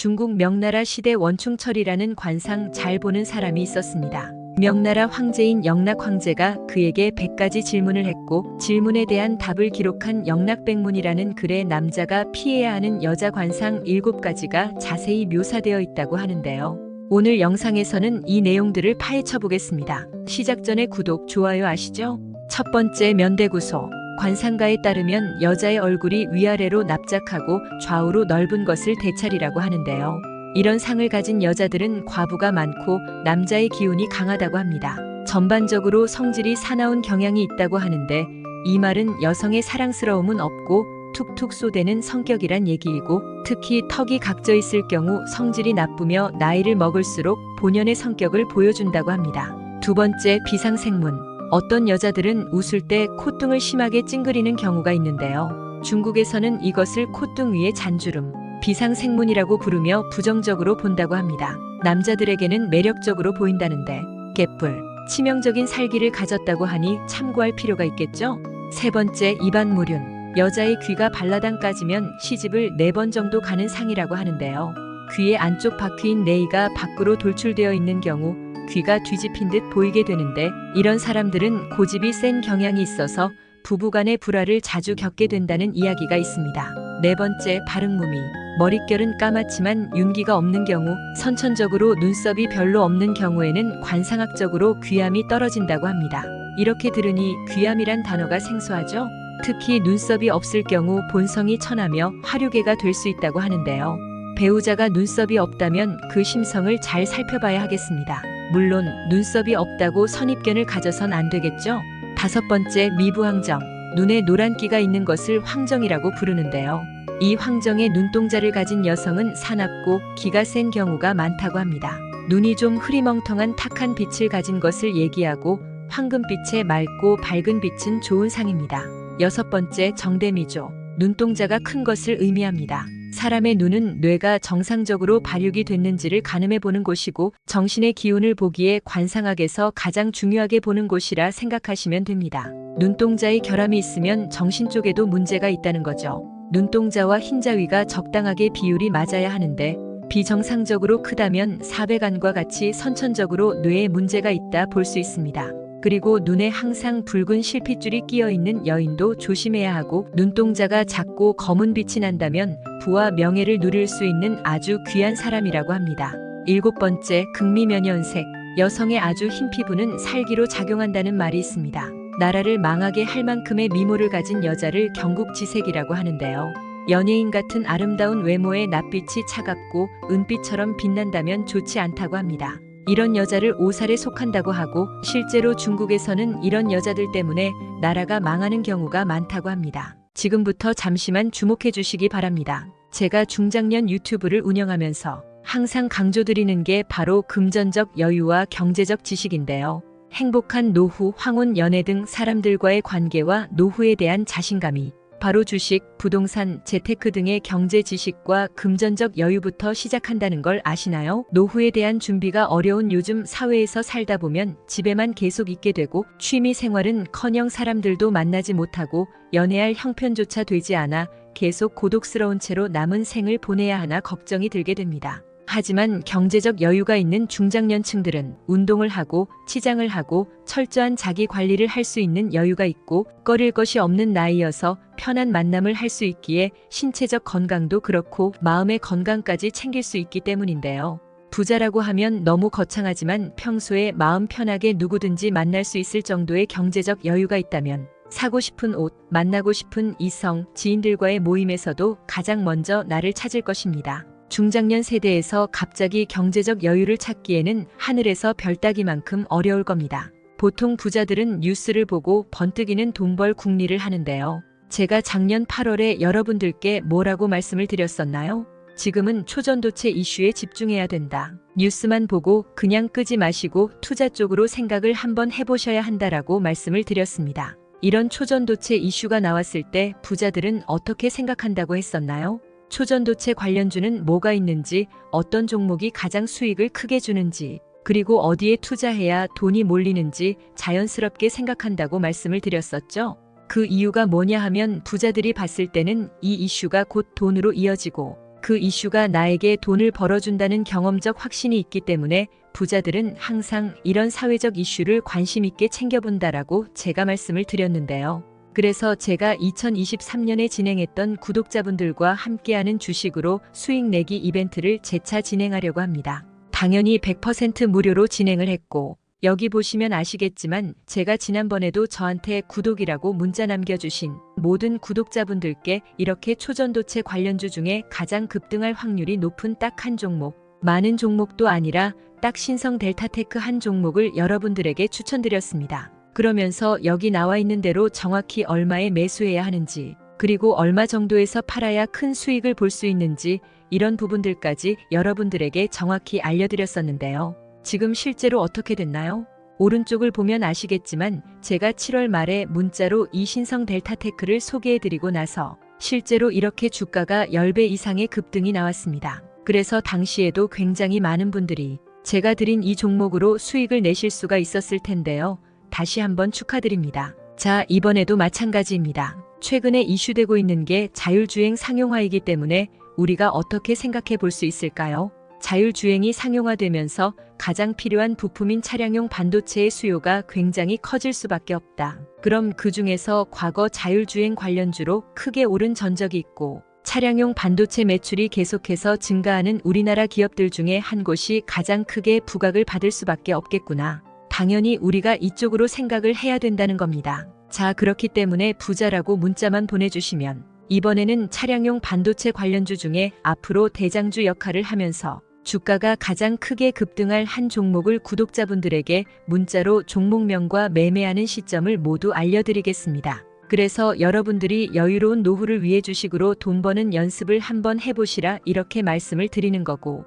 중국 명나라 시대 원충철이라는 관상 잘 보는 사람이 있었습니다. 명나라 황제인 영락 황제가 그에게 100가지 질문을 했고 질문에 대한 답을 기록한 영락백문이라는 글에 남자가 피해야 하는 여자 관상 7가지가 자세히 묘사되어 있다고 하는데요. 오늘 영상에서는 이 내용들을 파헤쳐 보겠습니다. 시작 전에 구독, 좋아요 아시죠? 첫 번째 면대구소. 관상가에 따르면 여자의 얼굴이 위아래로 납작하고 좌우로 넓은 것을 대찰이라고 하는데요. 이런 상을 가진 여자들은 과부가 많고 남자의 기운이 강하다고 합니다. 전반적으로 성질이 사나운 경향이 있다고 하는데 이 말은 여성의 사랑스러움은 없고 툭툭 쏘대는 성격이란 얘기이고 특히 턱이 각져 있을 경우 성질이 나쁘며 나이를 먹을수록 본연의 성격을 보여준다고 합니다. 두 번째 비상생문. 어떤 여자들은 웃을 때 콧등을 심하게 찡그리는 경우가 있는데요. 중국에서는 이것을 콧등 위에 잔주름, 비상생문이라고 부르며 부정적으로 본다고 합니다. 남자들에게는 매력적으로 보인다는데 개뿔, 치명적인 살기를 가졌다고 하니 참고할 필요가 있겠죠? 세 번째 입안무륜. 여자의 귀가 발라당까지면 시집을 네 번 정도 가는 상이라고 하는데요. 귀의 안쪽 바퀴인 레이가 밖으로 돌출되어 있는 경우 귀가 뒤집힌 듯 보이게 되는데 이런 사람들은 고집이 센 경향이 있어서 부부간의 불화를 자주 겪게 된다는 이야기가 있습니다. 네 번째 발응무미. 머릿결은 까맣지만 윤기가 없는 경우 선천적으로 눈썹이 별로 없는 경우에는 관상학적으로 귀함이 떨어진다고 합니다. 이렇게 들으니 귀함이란 단어가 생소하죠? 특히 눈썹이 없을 경우 본성이 천하며 화류계가 될 수 있다고 하는데요. 배우자가 눈썹이 없다면 그 심성을 잘 살펴봐야 하겠습니다. 물론 눈썹이 없다고 선입견을 가져선 안 되겠죠? 다섯 번째 미부황정. 눈에 노란기가 있는 것을 황정이라고 부르는데요. 이 황정의 눈동자를 가진 여성은 사납고 기가 센 경우가 많다고 합니다. 눈이 좀 흐리멍텅한 탁한 빛을 가진 것을 얘기하고 황금빛의 맑고 밝은 빛은 좋은 상입니다. 여섯 번째 정대미조. 눈동자가 큰 것을 의미합니다. 사람의 눈은 뇌가 정상적으로 발육이 됐는지를 가늠해 보는 곳이고 정신의 기운을 보기에 관상학에서 가장 중요하게 보는 곳이라 생각하시면 됩니다. 눈동자의 결함이 있으면 정신 쪽에도 문제가 있다는 거죠. 눈동자와 흰자위가 적당하게 비율이 맞아야 하는데 비정상적으로 크다면 사배간과 같이 선천적으로 뇌에 문제가 있다 볼 수 있습니다. 그리고 눈에 항상 붉은 실핏줄이 끼어 있는 여인도 조심해야 하고 눈동자가 작고 검은 빛이 난다면 부와 명예를 누릴 수 있는 아주 귀한 사람이라고 합니다. 일곱 번째, 극미면연색. 여성의 아주 흰 피부는 살기로 작용한다는 말이 있습니다. 나라를 망하게 할 만큼의 미모를 가진 여자를 경국지색이라고 하는데요. 연예인 같은 아름다운 외모의 낯빛이 차갑고 은빛처럼 빛난다면 좋지 않다고 합니다. 이런 여자를 오살에 속한다고 하고 실제로 중국에서는 이런 여자들 때문에 나라가 망하는 경우가 많다고 합니다. 지금부터 잠시만 주목해 주시기 바랍니다. 제가 중장년 유튜브를 운영하면서 항상 강조드리는 게 바로 금전적 여유와 경제적 지식인데요. 행복한 노후, 황혼, 연애 등 사람들과의 관계와 노후에 대한 자신감이 바로 주식, 부동산, 재테크 등의 경제 지식과 금전적 여유부터 시작한다는 걸 아시나요? 노후에 대한 준비가 어려운 요즘 사회에서 살다 보면 집에만 계속 있게 되고 취미 생활은 커녕 사람들도 만나지 못하고 연애할 형편조차 되지 않아 계속 고독스러운 채로 남은 생을 보내야 하나 걱정이 들게 됩니다. 하지만 경제적 여유가 있는 중장년층들은 운동을 하고 치장을 하고 철저한 자기 관리를 할 수 있는 여유가 있고 꺼릴 것이 없는 나이여서 편한 만남을 할 수 있기에 신체적 건강도 그렇고 마음의 건강까지 챙길 수 있기 때문인데요. 부자라고 하면 너무 거창하지만 평소에 마음 편하게 누구든지 만날 수 있을 정도의 경제적 여유가 있다면 사고 싶은 옷, 만나고 싶은 이성, 지인들과의 모임에서도 가장 먼저 나를 찾을 것입니다. 중장년 세대에서 갑자기 경제적 여유를 찾기에는 하늘에서 별 따기만큼 어려울 겁니다. 보통 부자들은 뉴스를 보고 번뜩이는 돈벌 궁리를 하는데요. 제가 작년 8월에 여러분들께 뭐라고 말씀을 드렸었나요? 지금은 초전도체 이슈에 집중해야 된다. 뉴스만 보고 그냥 끄지 마시고 투자 쪽으로 생각을 한번 해보셔야 한다라고 말씀을 드렸습니다. 이런 초전도체 이슈가 나왔을 때 부자들은 어떻게 생각한다고 했었나요? 초전도체 관련주는 뭐가 있는지, 어떤 종목이 가장 수익을 크게 주는지, 그리고 어디에 투자해야 돈이 몰리는지 자연스럽게 생각한다고 말씀을 드렸었죠. 그 이유가 뭐냐 하면 부자들이 봤을 때는 이 이슈가 곧 돈으로 이어지고 그 이슈가 나에게 돈을 벌어준다는 경험적 확신이 있기 때문에 부자들은 항상 이런 사회적 이슈를 관심 있게 챙겨본다라고 제가 말씀을 드렸는데요. 그래서 제가 2023년에 진행했던 구독자분들과 함께하는 주식으로 수익 내기 이벤트를 재차 진행하려고 합니다. 당연히 100% 무료로 진행을 했고, 여기 보시면 아시겠지만 제가 지난번에도 저한테 구독이라고 문자 남겨주신 모든 구독자분들께 이렇게 초전도체 관련주 중에 가장 급등할 확률이 높은 딱 한 종목, 많은 종목도 아니라 딱 신성 델타테크 한 종목을 여러분들에게 추천드렸습니다. 그러면서 여기 나와 있는 대로 정확히 얼마에 매수해야 하는지, 그리고 얼마 정도에서 팔아야 큰 수익을 볼 수 있는지 이런 부분들까지 여러분들에게 정확히 알려드렸었는데요. 지금 실제로 어떻게 됐나요? 오른쪽을 보면 아시겠지만 제가 7월 말에 문자로 이 신성 델타테크를 소개해드리고 나서 실제로 이렇게 주가가 10배 이상의 급등이 나왔습니다. 그래서 당시에도 굉장히 많은 분들이 제가 드린 이 종목으로 수익을 내실 수가 있었을 텐데요. 다시 한번 축하드립니다. 자, 이번에도 마찬가지입니다. 최근에 이슈되고 있는 게 자율주행 상용화이기 때문에 우리가 어떻게 생각해 볼 수 있을까요? 자율주행이 상용화되면서 가장 필요한 부품인 차량용 반도체의 수요가 굉장히 커질 수밖에 없다. 그럼 그 중에서 과거 자율주행 관련주로 크게 오른 전적이 있고 차량용 반도체 매출이 계속해서 증가하는 우리나라 기업들 중에 한 곳이 가장 크게 부각을 받을 수밖에 없겠구나. 당연히 우리가 이쪽으로 생각을 해야 된다는 겁니다. 자, 그렇기 때문에 부자라고 문자만 보내주시면 이번에는 차량용 반도체 관련주 중에 앞으로 대장주 역할을 하면서 주가가 가장 크게 급등할 한 종목을 구독자분들에게 문자로 종목명과 매매하는 시점을 모두 알려드리겠습니다. 그래서 여러분들이 여유로운 노후를 위해 주식으로 돈 버는 연습을 한번 해보시라 이렇게 말씀을 드리는 거고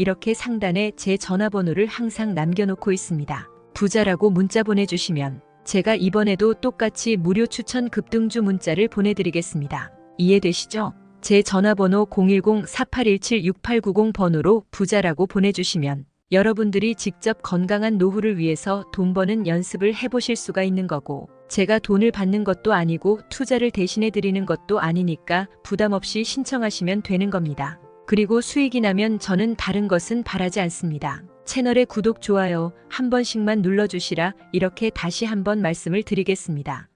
이렇게 상단에 제 전화번호를 항상 남겨놓고 있습니다. 부자라고 문자 보내주시면 제가 이번에도 똑같이 무료 추천 급등주 문자를 보내드리겠습니다. 이해되시죠? 제 전화번호 010-4817-6890 번호로 부자라고 보내주시면 여러분들이 직접 건강한 노후를 위해서 돈 버는 연습을 해보실 수가 있는 거고 제가 돈을 받는 것도 아니고 투자를 대신해 드리는 것도 아니니까 부담 없이 신청하시면 되는 겁니다. 그리고 수익이 나면 저는 다른 것은 바라지 않습니다. 채널의 구독, 좋아요 한 번씩만 눌러주시라 이렇게 다시 한번 말씀을 드리겠습니다.